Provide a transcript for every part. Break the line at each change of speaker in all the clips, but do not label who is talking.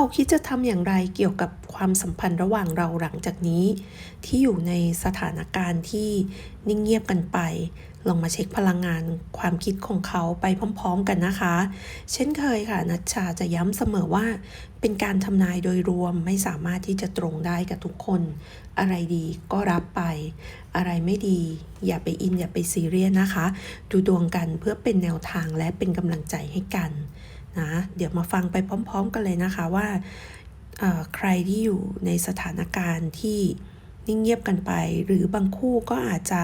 เขาคิดจะทำอย่างไรเกี่ยวกับความสัมพันธ์ระหว่างเราหลังจากนี้ ที่อยู่ในสถานการณ์ที่นิ่งเงียบกันไป ลองมาเช็คพลังงานความคิดของเขาไปพร้อมๆกันนะคะ เช่นเคยค่ะนัชชาจะย้ำเสมอว่า เป็นการทำนายโดยรวมไม่สามารถที่จะตรงได้กับทุกคน อะไรดีก็รับไป อะไรไม่ดี อย่าไปอินอย่าไปซีเรียสนะคะ ดูดวงกันเพื่อเป็นแนวทางและเป็นกำลังใจให้กัน นะ เดี๋ยวมาฟังไปพร้อม ๆ กันเลยนะคะว่าใครที่อยู่ในสถานการณ์ที่นิ่งเงียบกันไป หรือบางคู่ก็อาจจะ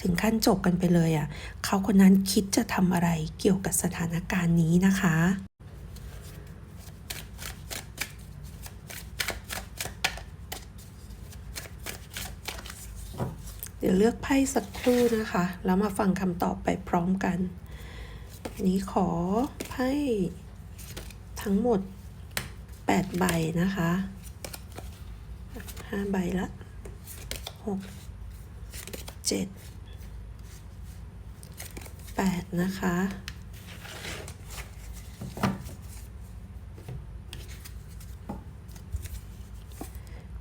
ถึงขั้นจบกันไปเลยอะ่ะเขาคนนั้นคิดจะทำอะไรเกี่ยวกับสถานการณ์นี้นะคะเดี๋ยวเลือกไพ่สักครู่นะคะ แล้วมาฟังคำตอบไปพร้อมกันนี้ขอไพ่ ทั้งหมด8ใบนะคะ5ใบละ6 7 8 นะคะ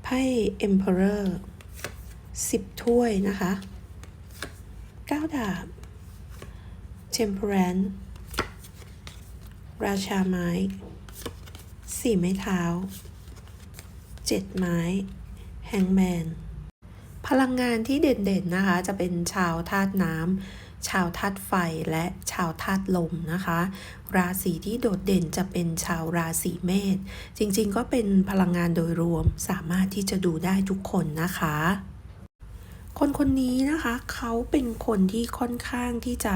ไพ่ Emperor 10 ถ้วยนะคะ 9 ดาบ Temperance ราชาไม้ สี่ไม้เท้าเจ็ดไม้แฮงแมนพลังงานที่เด่นๆนะคะ จะเป็นชาวธาตุน้ำชาวธาตุไฟและชาวธาตุลมนะคะ ราศีที่โดดเด่นจะเป็นชาวราศีเมษจริงๆ ก็เป็นพลังงานโดยรวมสามารถที่จะดูได้ทุกคนนะคะ คนคนนี้นะคะเขาเป็นคนที่ค่อนข้างที่จะ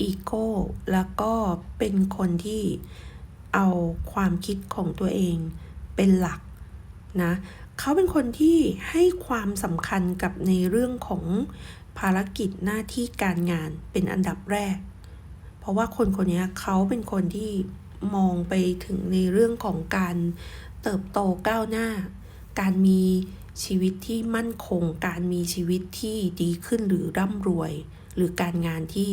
อีโก้แล้วก็เป็นคนที่ เอาความคิดของตัวเองเป็นหลักนะเขาเป็นคนที่ให้ความสำคัญกับในเรื่องของภารกิจหน้าที่การงานเป็นอันดับแรก เพราะว่าคนคนนี้เขาเป็นคนที่มองไปถึงในเรื่องของการเติบโตก้าวหน้า การมีชีวิตที่มั่นคง การมีชีวิตที่ดีขึ้นหรือร่ำรวย หรือการงานที่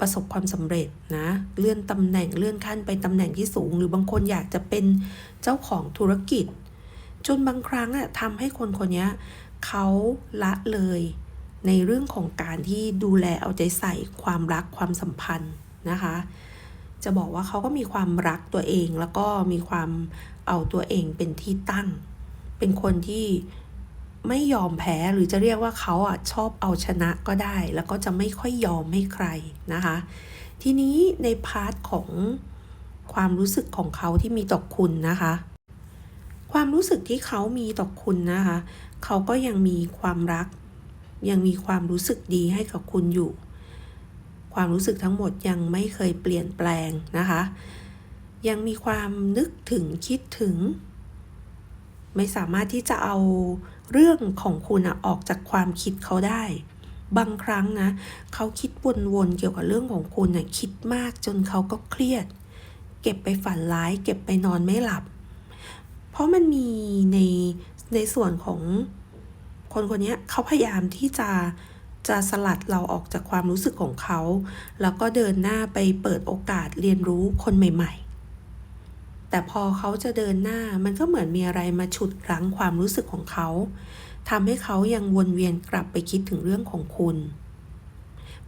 ประสบความสำเร็จนะ เลื่อนตำแหน่งเลื่อนขั้นไปตำแหน่งที่สูง หรือบางคนอยากจะเป็นเจ้าของธุรกิจ จนบางครั้งอะทำให้คนคนนี้เขาละเลยในเรื่องของการที่ดูแลเอาใจใส่ความรักความสัมพันธ์นะคะ จะบอกว่าเขาก็มีความรักตัวเองแล้วก็มีความเอาตัวเองเป็นที่ตั้ง เป็นคนที่ ไม่ยอมแพ้หรือจะเรียกว่าเขาอะชอบเอาชนะก็ได้ แล้วก็จะไม่ค่อยยอมให้ใครนะคะ ทีนี้ในพาร์ทของความรู้สึกของเขาที่มีต่อคุณนะคะ ความรู้สึกที่เขามีต่อคุณนะคะ เขาก็ยังมีความรัก ยังมีความรู้สึกดีให้กับคุณอยู่ ความรู้สึกทั้งหมดยังไม่เคยเปลี่ยนแปลงนะคะ ยังมีความนึกถึงคิดถึง ไม่สามารถที่จะเอา เรื่องของคุณอะออกจากความคิดเขาได้ บางครั้งนะเขาคิดวนๆเกี่ยวกับเรื่องของคุณนะคิดมากจนเขาก็เครียด เก็บไปฝันร้าย เก็บไปนอนไม่หลับ เพราะมันมีในในส่วนของคนคนนี้เขาพยายามที่จะจะสลัดเราออกจากความรู้สึกของเขา แล้วก็เดินหน้าไปเปิดโอกาสเรียนรู้คนใหม่ ๆ แต่พอเขาจะเดินหน้ามันก็เหมือนมีอะไรมาฉุดรั้งความรู้สึกของเขาทำให้เขายังวนเวียนกลับไปคิดถึงเรื่องของคุณ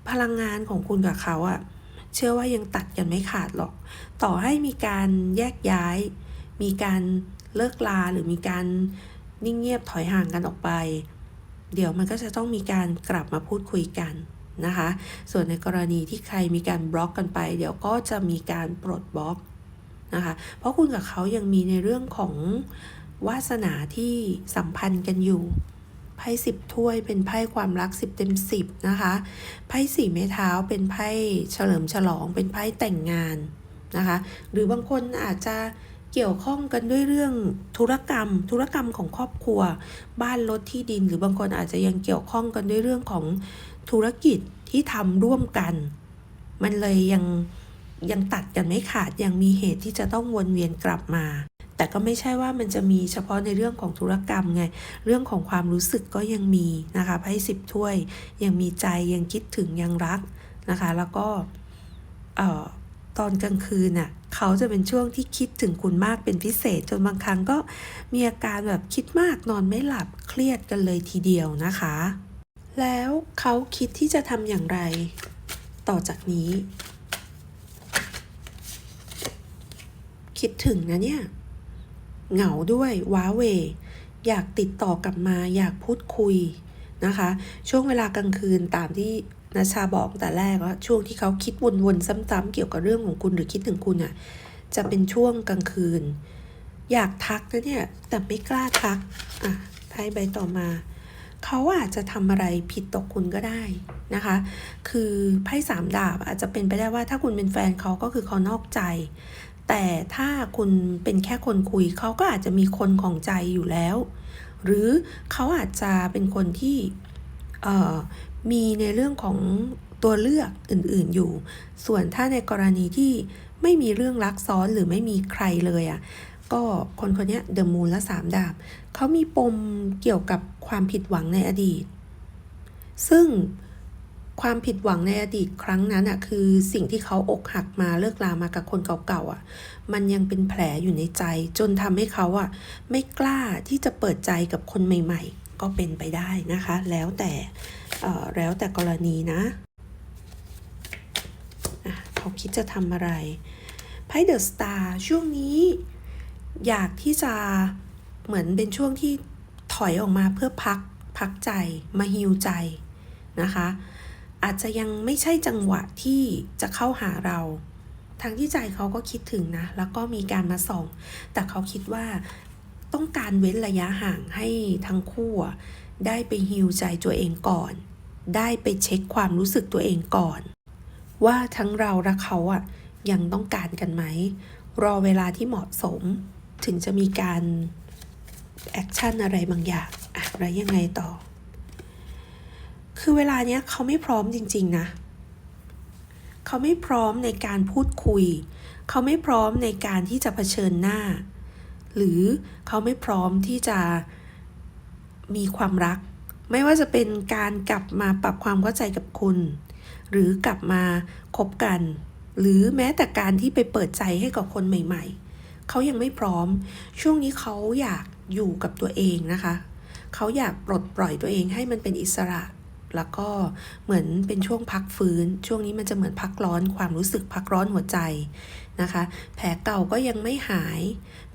พลังงานของคุณกับเขาอะเชื่อว่ายังตัดกันไม่ขาดหรอก ต่อให้มีการแยกย้าย มีการเลิกลาหรือมีการนิ่งเงียบถอยห่างกันออกไป เดี๋ยวมันก็จะต้องมีการกลับมาพูดคุยกันนะคะ ส่วนในกรณีที่ใครมีการบล็อกกันไป เดี๋ยวก็จะมีการปลดบล็อก นะคะ เพราะคุณกับเขายังมีในเรื่องของวาสนาที่สัมพันธ์กันอยู่ ไพ่สิบถ้วยเป็นไพ่ความรักสิบเต็มสิบนะคะ ไพ่สี่ไม้เท้าเป็นไพ่เฉลิมฉลองเป็นไพ่แต่งงานนะคะ หรือบางคนอาจจะเกี่ยวข้องกันด้วยเรื่องธุรกรรม ธุรกรรมของครอบครัว บ้านรถที่ดิน หรือบางคนอาจจะยังเกี่ยวข้องกันด้วยเรื่องของธุรกิจที่ทำร่วมกัน มันเลยยัง ยังตัดกันไม่ขาดยังมีเหตุที่จะต้องวนเวียนกลับมา แต่ก็ไม่ใช่ว่ามันจะมีเฉพาะในเรื่องของธุรกรรมไง เรื่องของความรู้สึกก็ยังมีนะคะไพ่สิบถ้วย ยังมีใจยังคิดถึงยังรักนะคะ แล้วก็เอ่อตตอนกลางคืนน่ะเขาจะเป็นช่วงที่คิดถึงคุณมากเป็นพิเศษ จนบางครั้งก็มีอาการแบบคิดมากนอนไม่หลับเครียดกันเลยทีเดียวนะคะ แล้วเขาคิดที่จะทำอย่างไร ต่อจากนี้ คิดถึงนะเนี่ย เหงาด้วยว้าเว อยากติดต่อกลับมา อยากพูดคุยนะคะ ช่วงเวลากลางคืนตามที่นาชาบอกแต่แรกว่าช่วงที่เขาคิดวนๆซ้ำๆเกี่ยวกับเรื่องของคุณหรือคิดถึงคุณอะจะเป็นช่วงกลางคืน อยากทักนะเนี่ยแต่ไม่กล้าทักอะไพ่ใบต่อมาเขาอาจจะทำอะไรผิดต่อคุณก็ได้นะคะ คือไพ่สามดาบอาจจะเป็นไปได้ว่าถ้าคุณเป็นแฟนเขาก็คือเขานอกใจ แต่ถ้าคุณเป็นแค่คนคุยเขาก็อาจจะมีคนของใจอยู่แล้ว หรือเขาอาจจะเป็นคนที่มีในเรื่องของตัวเลือกอื่นๆอยู่ ส่วนถ้าในกรณีที่ไม่มีเรื่องรักซ้อนหรือไม่มีใครเลยอะ่ะก็คนคนนี้เดอะมูนและสามดาบเขามีปมเกี่ยวกับความผิดหวังในอดีต ซึ่ง ความผิดหวังในอดีตครั้งนั้นอะคือสิ่งที่เขาอกหักมาเลิกลามากับคนเก่าๆอะมันยังเป็นแผลอยู่ในใจ จนทำให้เขาอะไม่กล้าที่จะเปิดใจกับคนใหม่ ๆ ก็เป็นไปได้นะคะ แล้วแต่แล้วแต่กรณีนะะเขาคิดจะทำอะไรไพ่เดอะสตาร์ช่วงนี้ อยากที่จะเหมือนเป็นช่วงที่ถอยออกมาเพื่อพักพักใจมาฮิวใจนะคะ อาจจะยังไม่ใช่จังหวะที่จะเข้าหาเราทางที่ใจเขาก็คิดถึงนะ แล้วก็มีการมาส่อง แต่เขาคิดว่าต้องการเว้นระยะห่างให้ทั้งคู่ได้ไปฮิวใจตัวเองก่อน ได้ไปเช็คความรู้สึกตัวเองก่อน ว่าทั้งเราและเขาอะยังต้องการกันไหม รอเวลาที่เหมาะสม ถึงจะมีการแอคชั่นอะไรบางอย่างอะแล้วยังไงต่อ คือเวลาเนี้ยเขาไม่พร้อมจริง ๆ นะ เขาไม่พร้อมในการพูดคุย เขาไม่พร้อมในการที่จะเผชิญหน้า หรือเขาไม่พร้อมที่จะมีความรัก ไม่ว่าจะเป็นการกลับมาปรับความเข้าใจกับคุณ หรือกลับมาคบกัน หรือแม้แต่การที่ไปเปิดใจให้กับคนใหม่ ๆ เขายังไม่พร้อม ช่วงนี้เขาอยากอยู่กับตัวเองนะคะ เขาอยากปลดปล่อยตัวเองให้มันเป็นอิสระ แล้วก็เหมือนเป็นช่วงพักฟื้น ช่วงนี้มันจะเหมือนพักร้อนความรู้สึกพักร้อนหัวใจนะคะ แผลเก่าก็ยังไม่หาย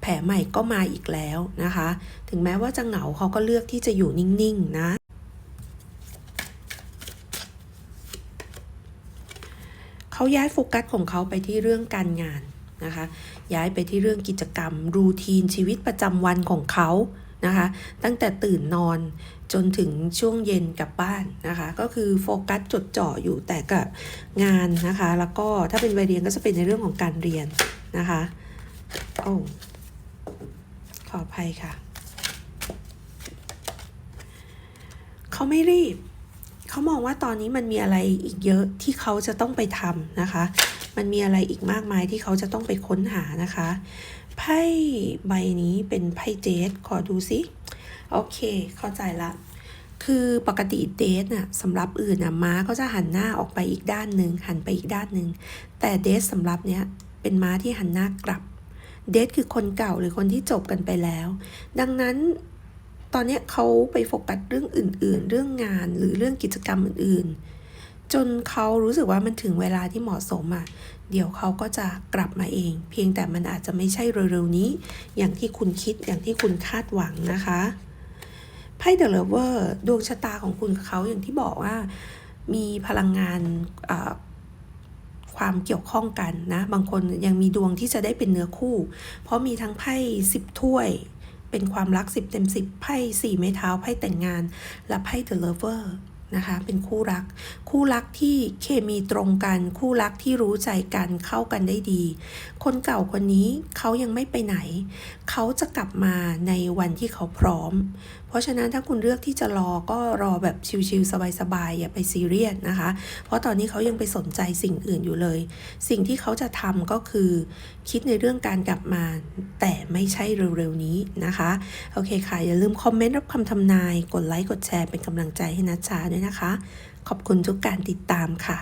แผลใหม่ก็มาอีกแล้วนะคะ ถึงแม้ว่าจะเหงาเขาก็เลือกที่จะอยู่นิ่งๆนะเขาย้ายโฟกัสของเขาไปที่เรื่องการงานนะคะ ย้ายไปที่เรื่องกิจกรรม รูทีนชีวิตประจำวันของเขา นะคะ ตั้งแต่ตื่นนอนจนถึงช่วงเย็นกลับบ้านนะคะ ก็คือโฟกัสจดจ่ออยู่แต่กับงานนะคะ แล้วก็ถ้าเป็นวัยเรียนก็จะเป็นในเรื่องของการเรียนนะคะโอ้ขออภัยค่ะ เขาไม่รีบ เขามองว่าตอนนี้มันมีอะไรอีกเยอะที่เขาจะต้องไปทำนะคะ มันมีอะไรอีกมากมายที่เขาจะต้องไปค้นหานะคะ ไพ่ใบนี้เป็นไพ่เจสขอดูสิโอเค เข้าใจละ คือปกติเดทน่ะสำหรับอื่นน่ะม้าก็จะหันหน้าออกไปอีกด้านหนึ่งหันไปอีกด้านหนึ่งแต่เดทสำหรับเนี้ยเป็นม้าที่หันหน้ากลับ เดทคือคนเก่าหรือคนที่จบกันไปแล้ว ดังนั้นตอนเนี้ยเขาไปโฟกัสเรื่องอื่น ๆ เรื่องงานหรือเรื่องกิจกรรมอื่น ๆ จนเขารู้สึกว่ามันถึงเวลาที่เหมาะสมอะ เดี๋ยวเขาก็จะกลับมาเอง เพียงแต่มันอาจจะไม่ใช่เร็วๆนี้ อย่างที่คุณคิดอย่างที่คุณคาดหวังนะคะไพ่เดอะเลเวอร์ดวงชะตาของคุณกับเขาอย่างที่บอกว่า มีพลังงานความเกี่ยวข้องกันนะ บางคนยังมีดวงที่จะได้เป็นเนื้อคู่ เพราะมีทั้งไพ่สิบถ้วย เป็นความรักสิบเต็มสิบไพ่สี่ไม้เท้าไพ่แต่งงาน และไพ่เดอะเลเวอร์ นะคะ เป็นคู่รัก คู่รักที่เคมีตรงกัน คู่รักที่รู้ใจกันเข้ากันได้ดี คนเก่าคนนี้เขายังไม่ไปไหน เขาจะกลับมาในวันที่เขาพร้อม ราะฉะนั้นถ้าคุณเลือกที่จะรอก็รอแบบชิลๆสบายๆอย่าไปซีเรียสนะคะ เพราะตอนนี้เขายังไปสนใจสิ่งอื่นอยู่เลย สิ่งที่เขาจะทำก็คือ คิดในเรื่องการกลับมา แต่ไม่ใช่เร็วๆนี้นะคะโอเคค่ะ อย่าลืมคอมเมนต์รับคำทำนาย กดไลค์กดแชร์เป็นกำลังใจให้นัชชาด้วยนะคะ ขอบคุณทุกการติดตามค่ะ